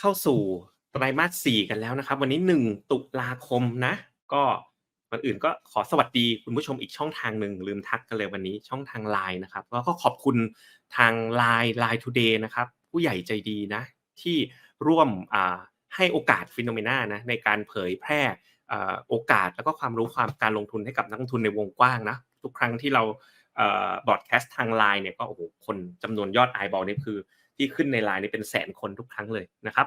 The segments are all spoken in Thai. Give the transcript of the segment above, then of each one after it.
เข้าสู่ไตรมาส4กันแล้วนะครับ วันนี้1ตุลาคมนะ ก็ก่อนอื่นก็ขอสวัสดีคุณผู้ชมอีกช่องทางหนึ่งลืมทักกันเลยวันนี้ช่องทาง LINE นะครับแล้วก็ขอบคุณทาง LINE LINE Today นะครับ ผู้ใหญ่ใจดีนะ ที่ร่วมให้โอกาส Phenomena นะในการเผยแพร่โอกาสแล้วก็ความรู้ความการลงทุนให้กับนักลงทุนในวงกว้างนะทุกครั้งที่เราบอดแคสต์ทาง LINE เนี่ยก็โอ้โหคนจำนวนยอดไอบอลนี่คือ ที่ขึ้นใน LINE นี่เป็นแสนคนทุกครั้งเลยนะครับ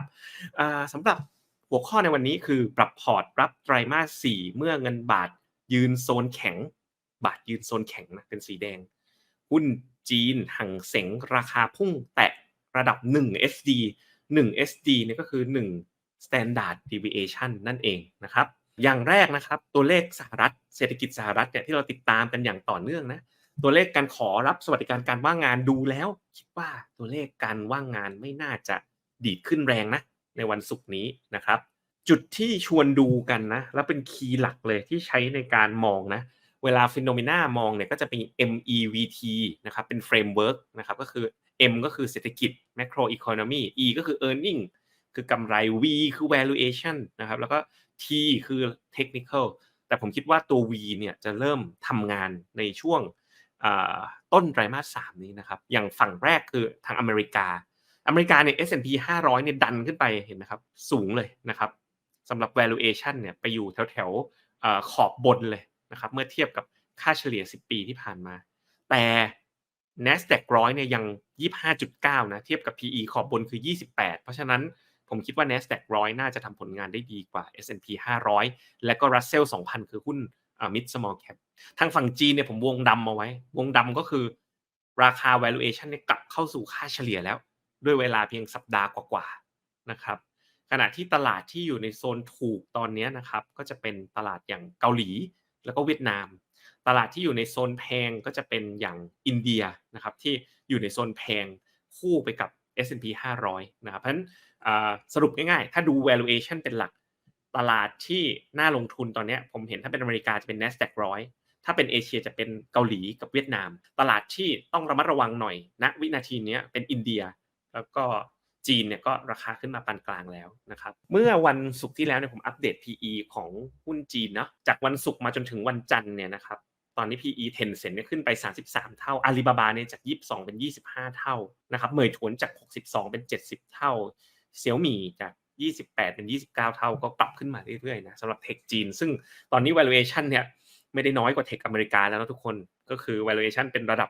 สำหรับหัวข้อในวันนี้คือปรับพอร์ตรับไตรมาส 4 เมื่อเงินบาทยืนโซนแข็ง บาทยืนโซนแข็งนะเป็นสีแดง หุ้นจีนหังเสงราคาพุ่งแตะระดับ 1 SD 1 SD เนี่ยก็คือ 1 standard deviation นั่นเองนะครับอย่างแรกนะครับตัวเลขสหรัฐเศรษฐกิจสหรัฐเนี่ยที่เราติดตามกันอย่างต่อเนื่องนะ ตัวเลขการขอรับสวัสดิการการว่างงานดูแล้ว คิดว่าตัวเลขการว่างงานไม่น่าจะดีดขึ้นแรงนะ ในวันศุกร์นี้นะครับ จุดที่ชวนดูกันนะ แล้วเป็นคีย์หลักเลยที่ใช้ในการมองนะ เวลาฟิโนเมนามองเนี่ยก็จะเป็น MEVT นะครับเป็นเฟรมเวิร์กนะครับก็คือ M ก็คือเศรษฐกิจ macro economy E ก็คือ earning คือกำไร V คือ valuation นะครับ แล้วก็ T คือ technical แต่ผมคิดว่าตัว V เนี่ยจะเริ่มทำงานในช่วง ต้นไตรมาส3นี้นะครับ อย่างฝั่งแรกคือทางอเมริกา อเมริกาเนี่ย S&P 500เนี่ยดันขึ้นไปเห็นไหมครับ สูงเลยนะครับสำหรับ valuation เนี่ยไปอยู่แถวแถวขอบบนเลยนะครับ เมื่อเทียบกับค่าเฉลี่ย 10 ปีที่ผ่านมา แต่ NASDAQ ร้อยเนี่ยยัง 25.9 นะ เทียบกับ PE ขอบบนคือ 28 เพราะฉะนั้นผมคิดว่า NASDAQ ร้อยน่าจะทำผลงานได้ดีกว่า S&P 500 และก็ Russell 2,000 คือหุ้น mid small cap ทางฝั่งจีนเนี่ยผมวงดำมาไว้ วงดำก็คือราคา valuation เนี่ยกลับเข้าสู่ค่าเฉลี่ยแล้ว ด้วยเวลาเพียงสัปดาห์กว่าๆนะครับ ขณะที่ตลาดที่อยู่ในโซนถูกตอนนี้นะครับ ก็จะเป็นตลาดอย่างเกาหลีแล้วก็เวียดนาม ตลาดที่อยู่ในโซนแพงก็จะเป็นอย่างอินเดียนะครับที่อยู่ในโซนแพงคู่ไปกับ S&P 500 นะครับเพราะฉะนั้นสรุปง่ายๆ ถ้าดู valuation เป็นหลัก ตลาดที่น่าลงทุนตอนนี้ผมเห็นถ้าเป็นอเมริกาจะเป็น NASDAQ ร้อย ถ้าเป็นเอเชียจะเป็นเกาหลีกับเวียดนาม ตลาดที่ต้องระมัดระวังหน่อยณนะวินาทีนี้เป็นอินเดีย แล้วก็จีนเนี่ยก็ราคาขึ้นมาปานกลางแล้วนะครับ เมื่อวันศุกร์ที่แล้วเนี่ยผมอัปเดต PE ของหุ้นจีนเนาะจากวันศุกร์มาจนถึงวันจันทร์เนี่ยนะครับตอนนี้ PE 10เซนเนี่ยขึ้นไป 33 เท่า อาลีบาบาเนี่ยจาก 22 เป็น 25 เท่านะครับเหมยถวนจาก 62 เป็น 70 เท่าเซี่ยวมี่จาก28 เป็น 29 เท่าก็ปรับขึ้นมาเรื่อยๆนะสำหรับเทคจีน ซึ่งตอนนี้ valuation เนี่ย ไม่ได้น้อยกว่าเทคอเมริกาแล้วนะทุกคนก็คือ valuation เป็นระดับ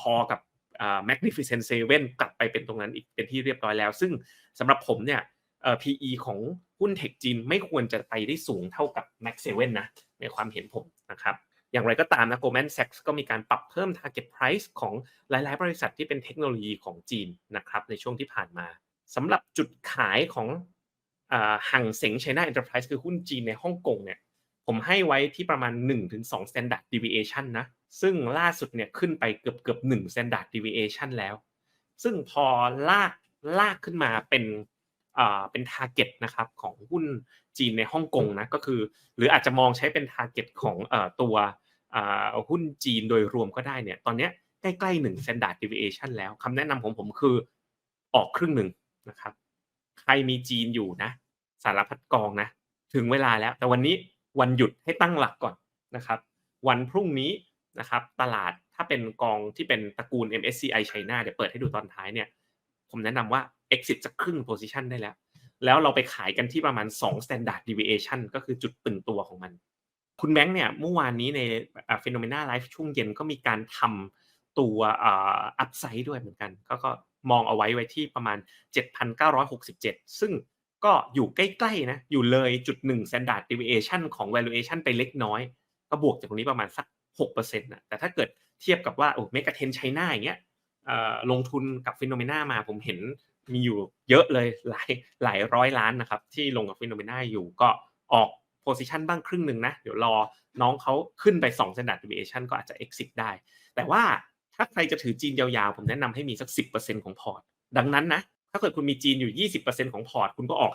พอๆกับ Magnificent Seven กลับไปเป็นตรงนั้นอีกเป็นที่เรียบร้อยแล้ว ซึ่งสำหรับผมเนี่ย PE ของหุ้นเทคจีนไม่ควรจะไปได้สูงเท่ากับ Max 7นะ ในความเห็นผมนะครับอย่างไรก็ตามนะ Goldman Sachs ก็มีการปรับเพิ่ม target price ของหลาย ๆ บริษัทที่เป็นเทคโนโลยีของจีนนะครับในช่วงที่ผ่านมาสำหรับจุดขายของหังเสง China Enterprise คือหุ้นจีนในฮ่องกงเนี่ย ผมให้ไว้ที่ประมาณ 1-2 standard deviation นะ ซึ่งล่าสุดเนี่ยขึ้นไปเกือบเกือบ1 standard deviation แล้ว ซึ่งพอลากลากขึ้นมาเป็นอ่าเป็น target นะครับของหุ้นจีนในฮ่องกงนะก็คือ หรืออาจจะมองใช้เป็น target ของเอ่อตัวอ่าหุ้นจีนโดยรวมก็ได้เนี่ยตอนนี้ใกล้ๆ1 standard deviation แล้วคำแนะนำของผมคือออกครึ่งหนึ่งนะครับ ใครมีจีนอยู่นะ สารพัดกองนะ ถึงเวลาแล้วแต่วันนี้ วันหยุดให้ตั้งหลักก่อนนะครับ วันพรุ่งนี้นะครับ ตลาดถ้าเป็นกองที่เป็นตระกูล MSCI China เดี๋ยวเปิดให้ดูตอนท้ายเนี่ย ผมแนะนำว่า exit จะครึ่ง position ได้แล้ว แล้วเราไปขายกันที่ประมาณ 2 standard deviation ก็คือจุดตึงตัวของมัน คุณแบงค์เนี่ยเมื่อวานนี้ใน Phenomena Live ช่วงเย็นก็มีการทำตัว upside ด้วยเหมือนกัน ก็ก็มองเอาไว้ไว้ที่ประมาณ 7,967 ซึ่ง ก็อยู่ใกล้ๆนะอยู่เลยจุดหนึ่ง standard deviation ของ valuation ไปเล็กน้อย ก็บวกจากตรงนี้ประมาณสัก6%นะแต่ถ้าเกิดเทียบกับว่าโอ้เมกะเทนไชน่าอย่างเงี้ยลงทุนกับฟิโนเมนามาผมเห็นมีอยู่เยอะเลยหลายหลายร้อยล้านนะครับที่ลงกับฟิโนเมนาอยู่ก็ออก position บ้างครึ่งหนึ่งนะเดี๋ยวรอน้องเขาขึ้นไป2 standard deviation ก็อาจจะ exit ได้ แต่ว่าถ้าใครจะถือจีนยาวๆ ผมแนะนำให้มีสัก 10%ของพอร์ต ดังนั้นนะ ถ้าเกิดคุณมีจีนอยู่ 20%ของพอร์ต คุณก็ออก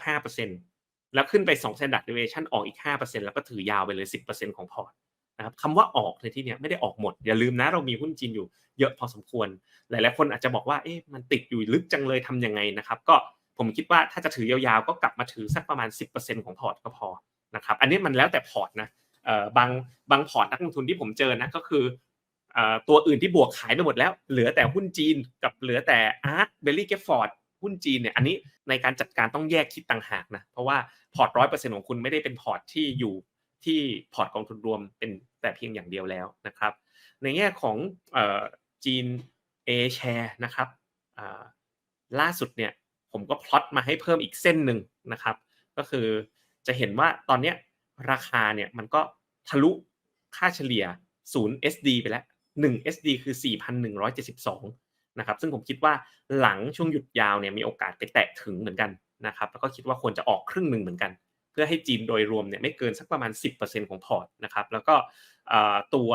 5%แล้วขึ้นไป2 standard deviation ออกอีก 5%แล้วก็ถือยาวไปเลย 10%ของพอร์ตนะครับคำว่าออกในที่นี้ไม่ได้ออกหมด อย่าลืมนะเรามีหุ้นจีนอยู่เยอะพอสมควร หลาย ๆ คนอาจจะบอกว่าเอ๊ะมันติดอยู่ลึกจังเลยทำยังไงนะครับ ก็ผมคิดว่าถ้าจะถือยาวๆ ก็กลับมาถือสักประมาณ 10%ของพอร์ตก็พอนะครับ อันนี้มันแล้วแต่พอร์ตนะบางบางพอร์ตนักลงทุนที่ผมเจอนะก็คือตัวอื่นที่บวกขายไปหมดแล้ว เหลือแต่หุ้นจีนกับเหลือแต่อาร์ตเบลลี่เกฟฟอร์ด หุ้นจีนเนี่ยอันนี้ในการจัดการต้องแยกคิดต่างหากนะเพราะว่าพอร์ตร้อยเปอร์เซ็นต์ของคุณไม่ได้เป็นพอร์ตที่อยู่ที่พอร์ตกองทุนรวมเป็นแต่เพียงอย่างเดียวแล้วนะครับ ในแง่ของจีน A share นะครับล่าสุดเนี่ยผมก็พลอตมาให้เพิ่มอีกเส้นหนึ่งนะครับ ก็คือจะเห็นว่าตอนนี้ราคาเนี่ยมันก็ทะลุค่าเฉลี่ย 0 SD ไปแล้ว 1 SD คือ 4,172 นะครับซึ่งผมคิดว่าหลังช่วงหยุดยาวเนี่ยมีโอกาสไปแตะถึงเหมือนกันนะครับแล้วก็คิดว่าควรจะออกครึ่งหนึ่งเหมือนกัน เพื่อให้จีนโดยรวมเนี่ยไม่เกินสักประมาณ 10%ของพอร์ตนะครับแล้วก็ตัว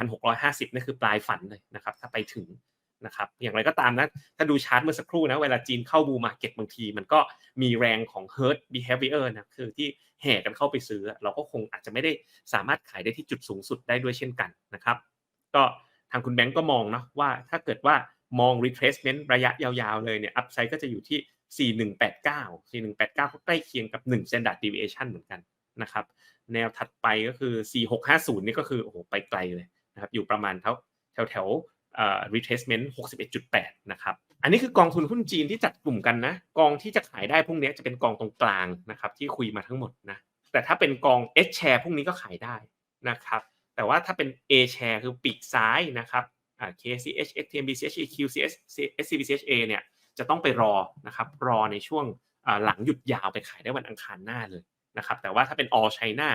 4,650นี่คือปลายฝันเลยนะครับถ้าไปถึงนะครับอย่างไรก็ตามนะถ้าดูชาร์ตเมื่อสักครู่นะเวลาจีนเข้าบูมาเก็ตบางที มันก็มีแรงของ herd behavior นะคือที่แห่กันเข้าไปซื้อ เราก็คงอาจจะไม่ได้สามารถขายได้ที่จุดสูงสุดได้ด้วยเช่นกันนะครับ ก็ทางคุณแบงก์ก็มองนะว่าถ้าเกิดว่า มอง retracement ระยะยาวๆเลยเนี่ย upside ก็จะอยู่ที่ 4189 4189 ก็ใกล้เคียงกับ 1 standard deviation เหมือนกันนะครับแนวถัดไปก็คือ 4650 นี่ก็คือโอ้โหไปไกลเลยนะครับอยู่ประมาณเท่าแถวแถว retracement 61.8 นะครับ อันนี้คือกองทุนหุ้นจีนที่จัดกลุ่มกันนะ กองที่จะขายได้พวกนี้จะเป็นกองตรงกลางนะครับที่คุยมาทั้งหมดนะ แต่ถ้าเป็นกอง H share พวกนี้ก็ขายได้นะครับ แต่ว่าถ้าเป็น A share คือปีกซ้ายนะครับ KCH XTMB CHEQ CS SCB CHA เนี่ยจะต้องไปรอนะครับรอในช่วงหลังหยุดยาวไปขายได้วันอังคารหน้าเลยนะครับแต่ว่าถ้าเป็น All China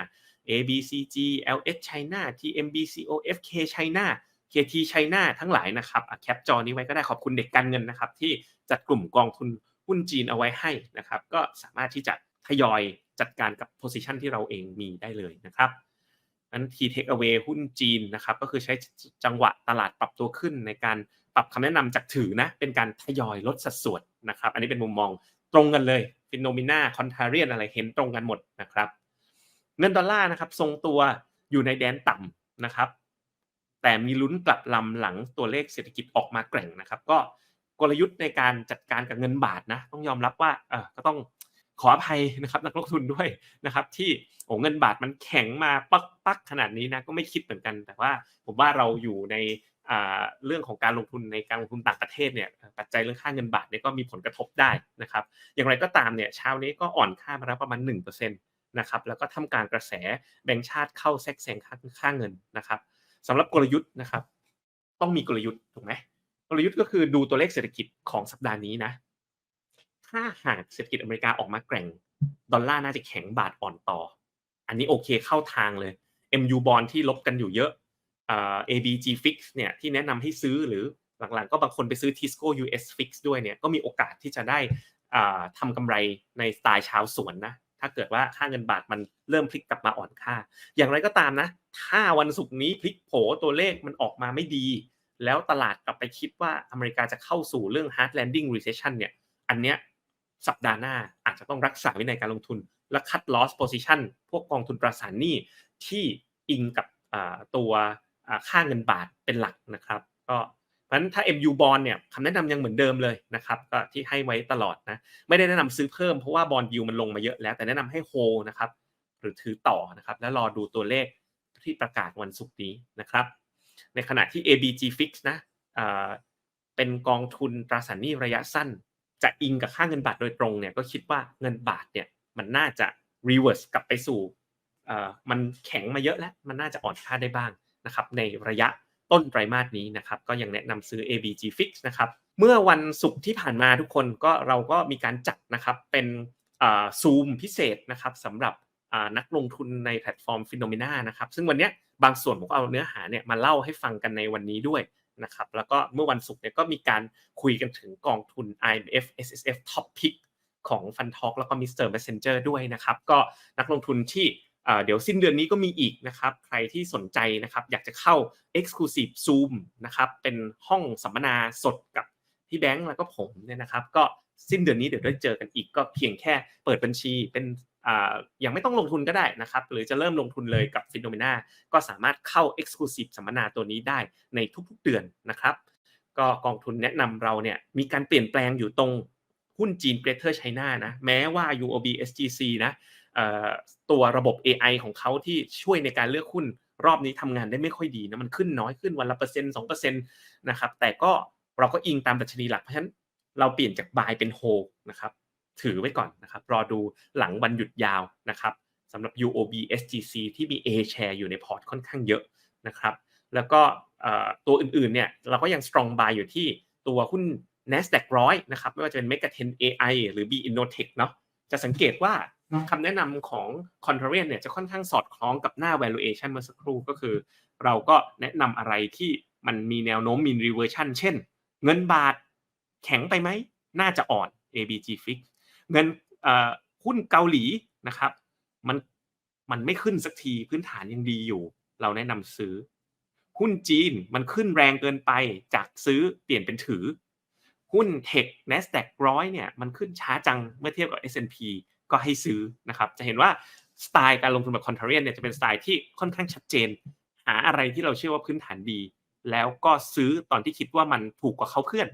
ABCG LH China TMB COFK China KT China ทั้งหลายนะครับแคปจอนี้ไว้ก็ได้ขอบคุณเด็กการเงินนะครับที่จัดกลุ่มกองทุนหุ้นจีนเอาไว้ให้นะครับก็สามารถที่จะทยอยจัดการกับ position ที่เราเองมีได้เลยนะครับ นั้น T take away หุ้นจีนนะครับก็คือใช้จังหวะตลาดปรับตัวขึ้นในการปรับคำแนะนำจากถือนะเป็นการทยอยลดสัดส่วนนะครับอันนี้เป็นมุมมองตรงกันเลยฟิโนมิน่าคอนทาเรียนอะไรเห็นตรงกันหมดนะครับเงินดอลลาร์นะครับทรงตัวอยู่ในแดนต่ำนะครับแต่มีลุ้นกลับลำหลังตัวเลขเศรษฐกิจออกมาแกร่งนะครับ ก็กลยุทธ์ในการจัดการกับเงินบาทนะต้องยอมรับว่าเออก็ต้อง ขออภัยนะครับนักลงทุนด้วยนะครับ ที่โอ้เงินบาทมันแข็งมาปักปักขนาดนี้นะก็ไม่คิดเหมือนกัน แต่ว่าผมว่าเราอยู่ในเรื่องของการลงทุนในการลงทุนต่างประเทศเนี่ยปัจจัยเรื่องค่าเงินบาทเนี่ยก็มีผลกระทบได้นะครับ อย่างไรก็ตามเนี่ยเช้านี้ก็อ่อนค่ามาแล้วประมาณ1%นะครับแล้วก็ทำการกระแสแบงก์ชาติเข้าแทรกแซงค่าค่าเงินนะครับสำหรับกลยุทธ์นะครับ ต้องมีกลยุทธ์ถูกไหมกลยุทธ์ก็คือดูตัวเลขเศรษฐกิจของสัปดาห์นี้นะ ถ้าหากเศรษฐกิจอเมริกาออกมาแกร่ง ดอลลาร์น่าจะแข็งบาทอ่อนต่อ อันนี้โอเคเข้าทางเลย MU bond ที่ลบกันอยู่เยอะอ่า ABG fix เนี่ยที่แนะนำให้ซื้อหรือหลังๆ ก็บางคนไปซื้อ Tisco US fix ด้วยเนี่ยก็มีโอกาสที่จะได้อ่าทำกำไรในสไตล์ชาวสวนนะถ้าเกิดว่าค่าเงินบาทมันเริ่มพลิกกลับมาอ่อนค่า อย่างไรก็ตามนะ ถ้าวันศุกร์นี้พลิกโผตัวเลขมันออกมาไม่ดี แล้วตลาดกลับไปคิดว่าอเมริกาจะเข้าสู่เรื่อง hard landing recession เนี่ย อันเนี้ย สัปดาห์หน้าอาจจะต้องรักษาวินัยการลงทุน และคัด loss position พวกกองทุนตราสารหนี้ที่อิงกับตัวค่าเงินบาทเป็นหลักนะครับ ก็เพราะฉะนั้นถ้า MU bond เนี่ยคำแนะนำยังเหมือนเดิมเลยนะครับก็ที่ให้ไว้ตลอดนะไม่ได้แนะนำซื้อเพิ่มเพราะว่าบอลยูมันลงมาเยอะแล้วแต่แนะนำให้โฮนะครับหรือถือต่อนะครับแล้วรอดูตัวเลขที่ประกาศวันศุกร์นี้นะครับ ในขณะที่ ABG Fix นะเป็นกองทุนตราสารหนี้ระยะสั้น จะอิงกับค่าเงินบาทโดยตรงเนี่ยก็คิดว่าเงินบาทเนี่ยมันน่าจะ reverse กลับไปสู่มันแข็งมาเยอะแล้วมันน่าจะอ่อนค่าได้บ้างนะครับในระยะต้นไตรมาสนี้นะครับก็ยังแนะนำซื้อ ABG Fix นะครับเมื่อวันศุกร์ที่ผ่านมาทุกคนก็เราก็มีการจัดนะครับเป็นซูมพิเศษนะครับสำหรับนักลงทุนในแพลตฟอร์มฟิโนเมนานะครับซึ่งวันนี้บางส่วนผมเอาเนื้อหาเนี่ยมาเล่าให้ฟังกันในวันนี้ด้วย นะครับแล้วก็เมื่อวันศุกร์เนี่ยก็มีการคุยกันถึงกองทุน IMF SSF Top Pick ของ f u n t a l k แล้วก็ Mr. Messenger ด้วยนะครับ ก็นักลงทุนที่เดี๋ยวสิ้นเดือนนี้ก็มีอีกนะครับ ใครที่สนใจนะครับ อยากจะเข้า Exclusive Zoom นะครับ เป็นห้องสัมมนาสดกับพี่แบงค์แล้วก็ผมเนี่ยนะครับ ก็สิ้นเดือนนี้เดี๋ยวได้เจอกันอีกก็เพียงแค่เปิดบัญชีเป็น ยังไม่ต้องลงทุนก็ได้นะครับ หรือจะเริ่มลงทุนเลยกับฟิโนเมนาก็สามารถเข้า Exclusive สัมมนาตัวนี้ได้ในทุกๆเดือนนะครับ ก็กองทุนแนะนำเราเนี่ยมีการเปลี่ยนแปลงอยู่ตรงหุ้นจีน Greater China นะแม้ว่า UOB SGC นะเอ่อตัวระบบ AI ของเขาที่ช่วยในการเลือกหุ้นรอบนี้ทำงานได้ไม่ค่อยดีนะมันขึ้นน้อยขึ้นวันละเปอร์เซ็นต์สองเปอร์เซ็นต์นะครับแต่ก็เราก็อิงตามดัชนีหลักเพราะฉะนั้นเราเปลี่ยนจาก buy เป็น hold นะครับ ถือไว้ก่อนนะครับ รอดูหลังวันหยุดยาวนะครับสำหรับ UOB SGC ที่มี A share อยู่ในพอร์ตค่อนข้างเยอะนะครับ แล้วก็ตัวอื่นๆเนี่ยเราก็ยัง strong buy อยู่ที่ตัวหุ้น NASDAQ ร้อยนะครับ ไม่ว่าจะเป็น Megaten AI หรือ B Innotech เนาะจะสังเกตว่าคำแนะนำของ c o n t r a r i a n เนี่ยจะค่อนข้างสอดคล้องกับหน้า valuation เมื่อสักครู่ก็คือ เราก็แนะนำอะไรที่มันมีแนวโน้ม mean reversion เช่น เงินบาทแข็งไปไหม น่าจะอ่อน ABG Fix เงินหุ้นเกาหลีนะครับ มันมันไม่ขึ้นสักทีพื้นฐานยังดีอยู่ เราแนะนำซื้อ หุ้นจีนมันขึ้นแรงเกินไปจากซื้อเปลี่ยนเป็นถือ หุ้นเทค NASDAQ ร้อยเนี่ยมันขึ้นช้าจังเมื่อเทียบกับ S&P ก็ให้ซื้อนะครับจะเห็นว่าสไตล์การลงทุนแบบคอนเทเรียนเนี่ยจะเป็นสไตล์ที่ค่อนข้างชัดเจน หาอะไรที่เราเชื่อว่าพื้นฐานดี แล้วก็ซื้อตอนที่คิดว่ามันถูกกว่าเขาเพื่อน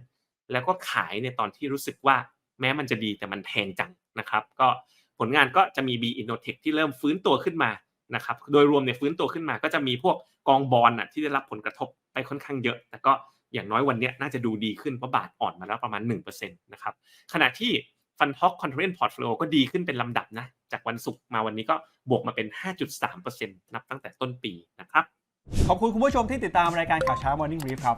แล้วก็ขายในตอนที่รู้สึกว่า แม้มันจะดีแต่มันแพงจังนะครับ ก็ผลงานก็จะมี B Innotech ที่เริ่มฟื้นตัวขึ้นมานะครับ โดยรวมเนี่ยฟื้นตัวขึ้นมา ก็จะมีพวกกองบอลน่ะที่ได้รับผลกระทบไปค่อนข้างเยอะ แต่ก็อย่างน้อยวันนี้น่าจะดูดีขึ้นเพราะบาทอ่อนมาแล้วประมาณ1%นะครับขณะที่ฟันท็อกคอนเทนต์พอร์ตโฟลิโอก็ดีขึ้นเป็นลำดับนะ จากวันศุกร์มาวันนี้ก็บวกมาเป็น 5.3%นับตั้งแต่ต้นปีนะครับ ขอบคุณคุณผู้ชมที่ติดตามรายการข่าวเช้า Morning Brief ครับ